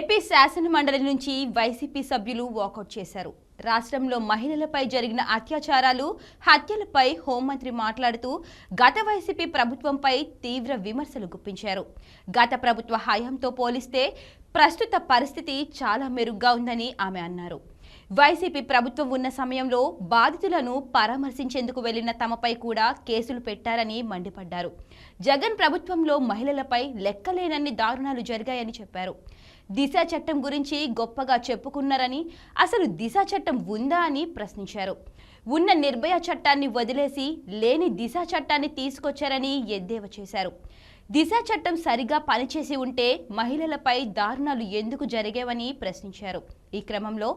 AP శాసన మండలి నుంచి వైసీపీ సభ్యులు వాకౌట్ చేశారు. రాష్ట్రంలో మహిళలపై జరిగిన అత్యాచారాలు హత్యలపై హోంమంత్రి మాట్లాడుతూ గత వైసీపీ ప్రభుత్వంపై తీవ్ర విమర్శలు గుప్పించారు. గత ప్రభుత్వ హయాంతో పోలిస్తే ప్రస్తుత పరిస్థితి చాలా మెరుగ్గా ఉందని ఆమె అన్నారు. వైసీపీ ప్రభుత్వం ఉన్న సమయంలో బాధితులను పరామర్శించేందుకు వెళ్ళిన తమపై కూడా కేసులు పెట్టారని మండిపడ్డారు. జగన్ ప్రభుత్వంలో మహిళలపై లెక్కలేనన్ని దారుణాలు జరిగాయని చెప్పారు. దిశ చట్టం గురించి గొప్పగా చెప్పుకున్నారని అసలు దిశ చట్టం ఉందా అని ప్రశ్నించారు. ఉన్న నిర్భయ చట్టాన్ని వదిలేసి లేని దిశ చట్టాన్ని తీసుకొచ్చారని ఎద్దేవా చేశారు. దిశ చట్టం సరిగా పనిచేసి ఉంటే మహిళలపై దారుణాలు ఎందుకు జరిగేవని ప్రశ్నించారు. ఈ క్రమంలో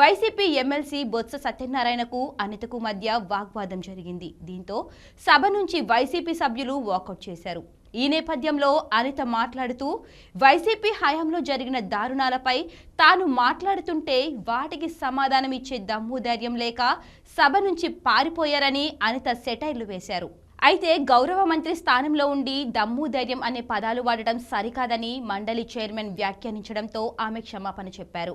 వైసీపీ ఎమ్మెల్సీ బొత్స సత్యనారాయణకు అనితకు మధ్య వాగ్వాదం జరిగింది. దీంతో సభ నుంచి వైసీపీ సభ్యులు వాకౌట్ చేశారు. ఈ నేపథ్యంలో అనిత మాట్లాడుతూ వైసీపీ హయాంలో జరిగిన దారుణాలపై తాను మాట్లాడుతుంటే వాటికి సమాధానం ఇచ్చే దమ్ము ధైర్యం లేక సభ నుంచి పారిపోయారని అనిత సెటైర్లు వేశారు. అయితే గౌరవ మంత్రి స్థానంలో ఉండి దమ్ము ధైర్యం అనే పదాలు వాడటం సరికాదని మండలి చైర్మన్ వ్యాఖ్యానించడంతో ఆమె క్షమాపణ చెప్పారు.